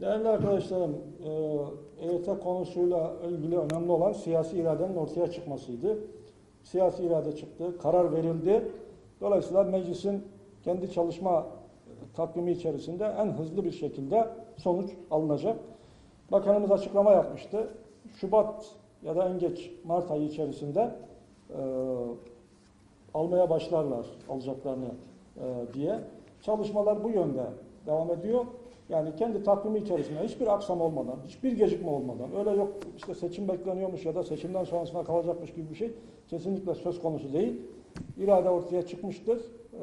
Değerli arkadaşlarım, e, EYT konusuyla ilgili önemli olan siyasi iradenin ortaya çıkmasıydı. Siyasi irade çıktı, karar verildi. Dolayısıyla meclisin kendi çalışma takvimi içerisinde en hızlı bir şekilde sonuç alınacak. Bakanımız açıklama yapmıştı. Şubat ya da en geç Mart ayı içerisinde e, almaya başlarlar alacaklarını e, diye. Çalışmalar bu yönde devam ediyor. Yani kendi takvimi içerisinde hiçbir aksam olmadan, hiçbir gecikme olmadan, öyle yok işte seçim bekleniyormuş ya da seçimden sonrasına kalacakmış gibi bir şey kesinlikle söz konusu değil. İrade ortaya çıkmıştır. Ee,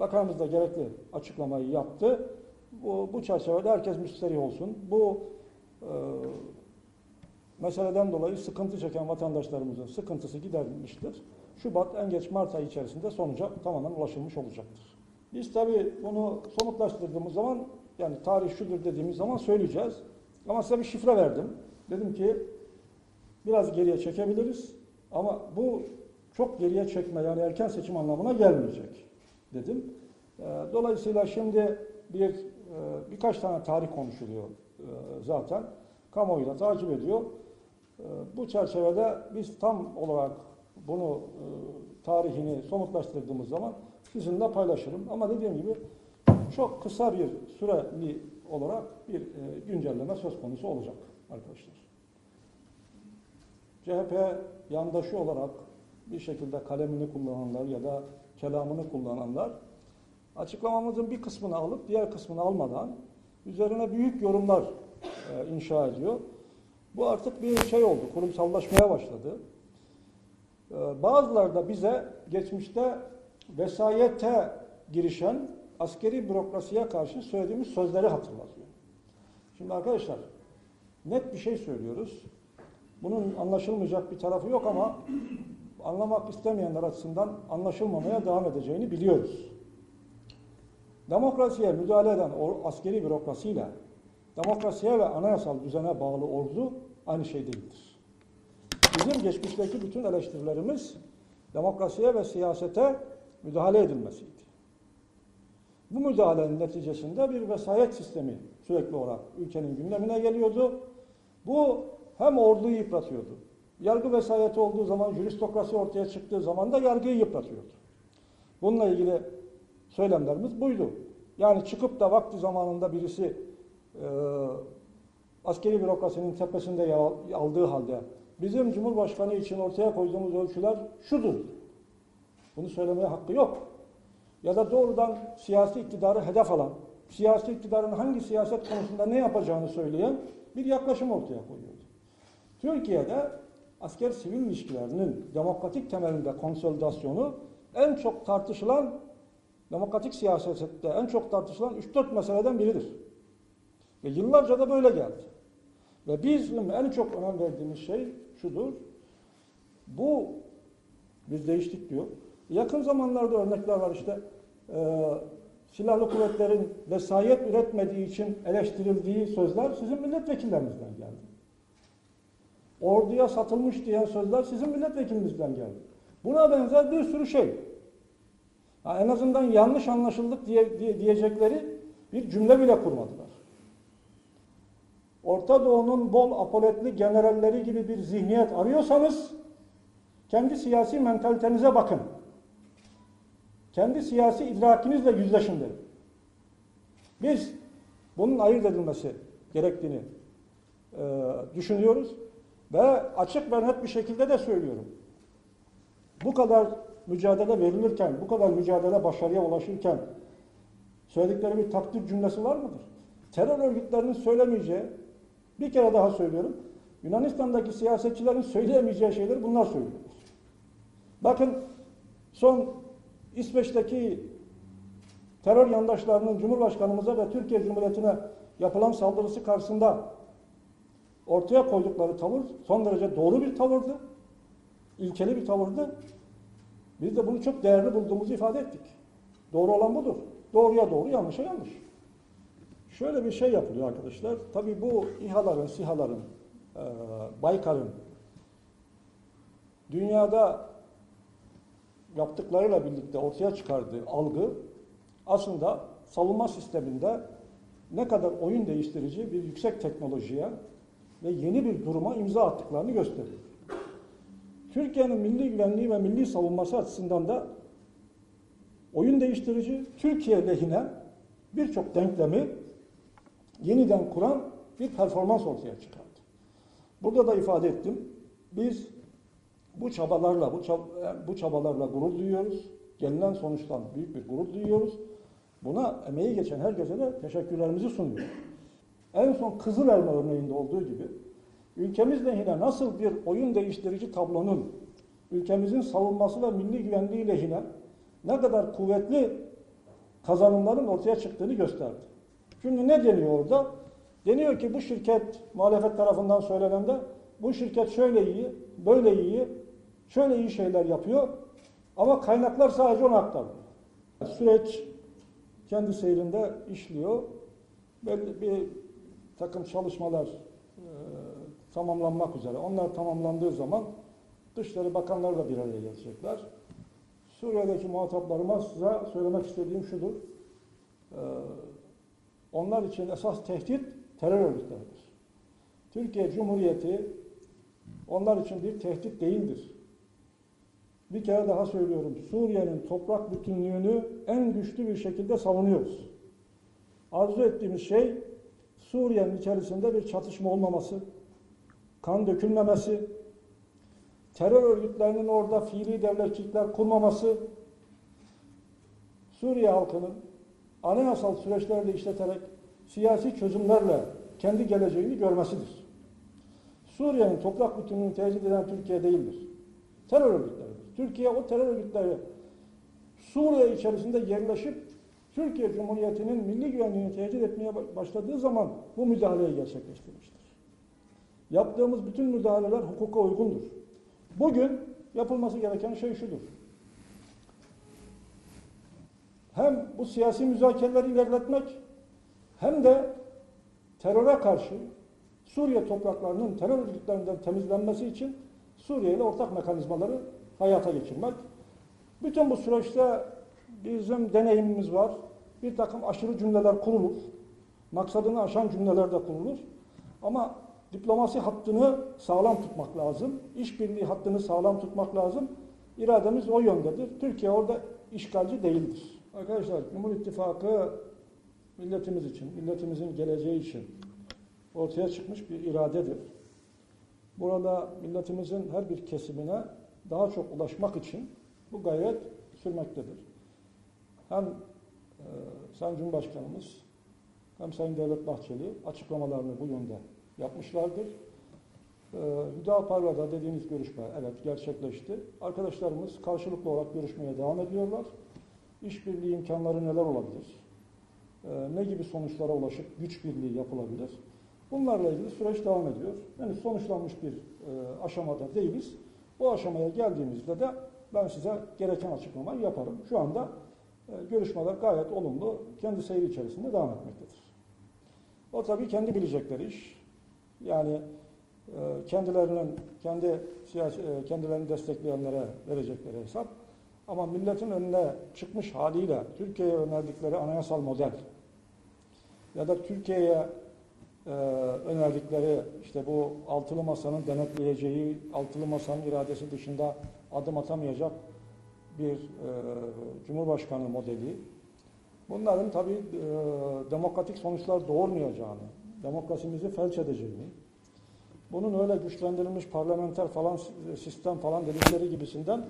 bakanımız da gerekli açıklamayı yaptı. Bu, bu çerçevede herkes müsterih olsun. Bu e, meseleden dolayı sıkıntı çeken vatandaşlarımızın sıkıntısı giderilmiştir. Şubat en geç Mart ayı içerisinde sonuca tamamen ulaşılmış olacaktır. Biz tabii bunu somutlaştırdığımız zaman yani tarih şudur dediğimiz zaman söyleyeceğiz. Ama size bir şifre verdim. Dedim ki biraz geriye çekebiliriz ama bu çok geriye çekme yani erken seçim anlamına gelmeyecek dedim. Ee, Dolayısıyla şimdi bir e, birkaç tane tarih konuşuluyor e, zaten. Kamuoyu da takip ediyor. E, Bu çerçevede biz tam olarak bunu e, tarihini somutlaştırdığımız zaman sizinle paylaşırım. Ama dediğim gibi çok kısa bir süreli olarak bir e, güncelleme söz konusu olacak arkadaşlar. CHP yandaşı olarak bir şekilde kalemini kullananlar ya da kelamını kullananlar açıklamamızın bir kısmını alıp diğer kısmını almadan üzerine büyük yorumlar e, inşa ediyor. Bu artık bir şey oldu, kurumsallaşmaya başladı. E, bazıları da bize geçmişte vesayete girişen askeri bürokrasiye karşı söylediğimiz sözleri hatırlatıyor. Şimdi arkadaşlar net bir şey söylüyoruz. Bunun anlaşılmayacak bir tarafı yok ama anlamak istemeyenler açısından anlaşılmamaya devam edeceğini biliyoruz. Demokrasiye müdahale eden askeri bürokrasiyle demokrasiye ve anayasal düzene bağlı ordu aynı şey değildir. Bizim geçmişteki bütün eleştirilerimiz demokrasiye ve siyasete müdahale edilmesiydi. Bu müdahalenin neticesinde bir vesayet sistemi sürekli olarak ülkenin gündemine geliyordu. Bu hem orduyu yıpratıyordu. Yargı vesayeti olduğu zaman, juristokrasi ortaya çıktığı zaman da yargıyı yıpratıyordu. Bununla ilgili söylemlerimiz buydu. Yani çıkıp da vakti zamanında birisi e, askeri bürokrasinin tepesinde aldığı halde bizim Cumhurbaşkanı için ortaya koyduğumuz ölçüler şudur. Bunu söylemeye hakkı yok. Ya da doğrudan siyasi iktidarı hedef alan, siyasi iktidarın hangi siyaset konusunda ne yapacağını söyleyen bir yaklaşım ortaya koyuyordu. Türkiye'de asker sivil ilişkilerinin demokratik temelinde konsolidasyonu en çok tartışılan demokratik siyasette en çok tartışılan 3-4 meseleden biridir. Ve yıllarca da böyle geldi. Ve bizim en çok önem verdiğimiz şey şudur. Bu biz değiştik diyor. Yakın zamanlarda örnekler var işte silahlı kuvvetlerin vesayet üretmediği için eleştirildiği sözler sizin milletvekillerinizden geldi. Orduya satılmış diyen sözler sizin milletvekilinizden geldi. Buna benzer bir sürü şey. Ha, en azından yanlış anlaşıldık diye, diye, diyecekleri bir cümle bile kurmadılar. Orta Doğu'nun bol apoletli generalleri gibi bir zihniyet arıyorsanız kendi siyasi mentalitenize bakın. Kendi siyasi idrakinizle yüzleşin derim. Biz bunun ayırt edilmesi gerektiğini e, düşünüyoruz ve açık ve net bir şekilde de söylüyorum. Bu kadar mücadele verilirken, bu kadar mücadele başarıya ulaşırken söyledikleri bir takdir cümlesi var mıdır? Terör örgütlerinin söylemeyeceği, bir kere daha söylüyorum, Yunanistan'daki siyasetçilerin söyleyemeyeceği şeyleri bunlar söylüyorlar. Bakın son İsveç'teki terör yandaşlarının Cumhurbaşkanımıza ve Türkiye Cumhuriyeti'ne yapılan saldırısı karşısında ortaya koydukları tavır son derece doğru bir tavırdı. ilkeli bir tavırdı. Biz de bunu çok değerli bulduğumuzu ifade ettik. Doğru olan budur. Doğruya doğru, yanlışa yanlış. Şöyle bir şey yapılıyor arkadaşlar. Tabii bu İHA'ların, SİHA'ların, e, Baykar'ın dünyada yaptıklarıyla birlikte ortaya çıkardığı algı aslında savunma sisteminde ne kadar oyun değiştirici bir yüksek teknolojiye ve yeni bir duruma imza attıklarını gösteriyor. Türkiye'nin milli güvenliği ve milli savunması açısından da oyun değiştirici, Türkiye lehine birçok denklemi yeniden kuran bir performans ortaya çıkardı. Burada da ifade ettim. Biz bu çabalarla, bu, çab bu çabalarla gurur duyuyoruz. Gelinen sonuçtan büyük bir gurur duyuyoruz. Buna emeği geçen herkese de teşekkürlerimizi sunuyoruz. En son Kızılelma örneğinde olduğu gibi ülkemiz lehine nasıl bir oyun değiştirici tablonun ülkemizin savunması ve milli güvenliği lehine ne kadar kuvvetli kazanımların ortaya çıktığını gösterdi. Çünkü ne deniyor orada? Deniyor ki bu şirket muhalefet tarafından söylenende bu şirket şöyle iyi, böyle iyi, şöyle iyi şeyler yapıyor ama kaynaklar sadece ona aktarıyor. Süreç kendi seyrinde işliyor. Belli bir takım çalışmalar e, tamamlanmak üzere. Onlar tamamlandığı zaman Dışişleri Bakanları da bir araya gelecekler. Suriye'deki muhataplarıma size söylemek istediğim şudur. E, onlar için esas tehdit terör örgütleridir. Türkiye Cumhuriyeti onlar için bir tehdit değildir. Bir kere daha söylüyorum. Suriye'nin toprak bütünlüğünü en güçlü bir şekilde savunuyoruz. Arzu ettiğimiz şey Suriye'nin içerisinde bir çatışma olmaması, kan dökülmemesi, terör örgütlerinin orada fiili devletçilikler kurmaması, Suriye halkının anayasal süreçlerle işleterek siyasi çözümlerle kendi geleceğini görmesidir. Suriye'nin toprak bütünlüğünü tehdit eden Türkiye değildir. Terör örgütleridir. Türkiye o terör örgütleri Suriye içerisinde yerleşip Türkiye Cumhuriyeti'nin milli güvenliğini tehdit etmeye başladığı zaman bu müdahaleyi gerçekleştirmiştir. Yaptığımız bütün müdahaleler hukuka uygundur. Bugün yapılması gereken şey şudur. Hem bu siyasi müzakereleri ilerletmek hem de teröre karşı Suriye topraklarının terör örgütlerinden temizlenmesi için Suriye ile ortak mekanizmaları hayata geçirmek. Bütün bu süreçte bizim deneyimimiz var. Bir takım aşırı cümleler kurulur. Maksadını aşan cümleler de kurulur. Ama diplomasi hattını sağlam tutmak lazım. İşbirliği hattını sağlam tutmak lazım. İrademiz o yöndedir. Türkiye orada işgalci değildir. Arkadaşlar Cumhur İttifakı milletimiz için, milletimizin geleceği için ortaya çıkmış bir iradedir. Burada milletimizin her bir kesimine daha çok ulaşmak için bu gayret sürmektedir. Hem e, Sayın Cumhurbaşkanımız hem Sayın Devlet Bahçeli açıklamalarını bu yönde yapmışlardır. E, Hüdapar'la da dediğiniz görüşme evet gerçekleşti. Arkadaşlarımız karşılıklı olarak görüşmeye devam ediyorlar. İşbirliği imkanları neler olabilir? E, ne gibi sonuçlara ulaşıp güç birliği yapılabilir? Bunlarla ilgili süreç devam ediyor. Yani sonuçlanmış bir e, aşamada değiliz. O aşamaya geldiğimizde de ben size gereken açıklamayı yaparım. Şu anda e, görüşmeler gayet olumlu, kendi seyri içerisinde devam etmektedir. O tabii kendi bilecekleri iş. Yani e, kendilerinin, kendi siyasi, e, kendilerini destekleyenlere verecekleri hesap. Ama milletin önüne çıkmış haliyle Türkiye'ye önerdikleri anayasal model ya da Türkiye'ye e, önerdikleri işte bu altılı masanın denetleyeceği, altılı masanın iradesi dışında adım atamayacak bir e, cumhurbaşkanı modeli. Bunların tabi e, demokratik sonuçlar doğurmayacağını, demokrasimizi felç edeceğini, bunun öyle güçlendirilmiş parlamenter falan sistem falan dedikleri gibisinden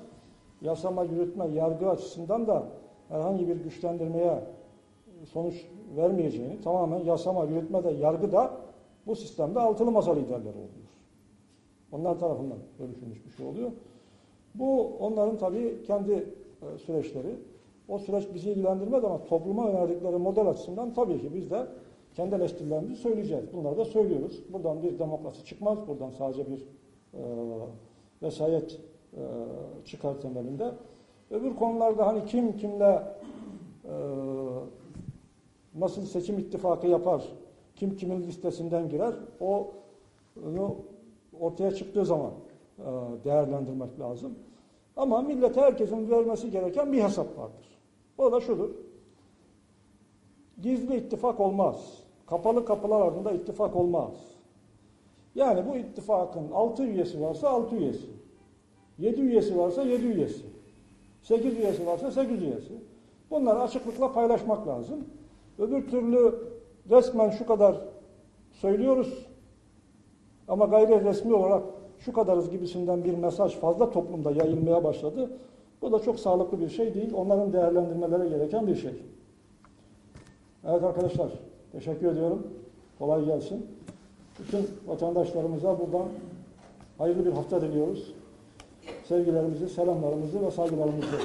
yasama, yürütme, yargı açısından da herhangi bir güçlendirmeye sonuç vermeyeceğini, tamamen yasama, yürütme de yargı da bu sistemde altılı masa liderleri oluyor. Onlar tarafından görüşülmüş bir şey oluyor. Bu onların tabii kendi e, süreçleri. O süreç bizi ilgilendirmez ama topluma önerdikleri model açısından tabii ki biz de kendi eleştirilerimizi söyleyeceğiz. Bunları da söylüyoruz. Buradan bir demokrasi çıkmaz. Buradan sadece bir e, vesayet e, çıkar temelinde. Öbür konularda hani kim kimle e, nasıl seçim ittifakı yapar, kim kimin listesinden girer, o onu ortaya çıktığı zaman e, değerlendirmek lazım. Ama millete herkesin vermesi gereken bir hesap vardır. O da şudur. Gizli ittifak olmaz. kapalı kapılar ardında ittifak olmaz. Yani bu ittifakın 6 üyesi varsa 6 üyesi. 7 üyesi varsa 7 üyesi. 8 üyesi varsa 8 üyesi. Bunları açıklıkla paylaşmak lazım. Öbür türlü resmen şu kadar söylüyoruz ama gayri resmi olarak şu kadarız gibisinden bir mesaj fazla toplumda yayılmaya başladı. Bu da çok sağlıklı bir şey değil. Onların değerlendirmeleri gereken bir şey. Evet arkadaşlar, teşekkür ediyorum. Kolay gelsin. Bütün vatandaşlarımıza buradan hayırlı bir hafta diliyoruz. Sevgilerimizi, selamlarımızı ve saygılarımızı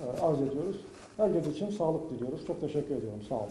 e, arz ediyoruz. Herkes için sağlık diliyoruz. Çok teşekkür ediyorum. Sağ olun.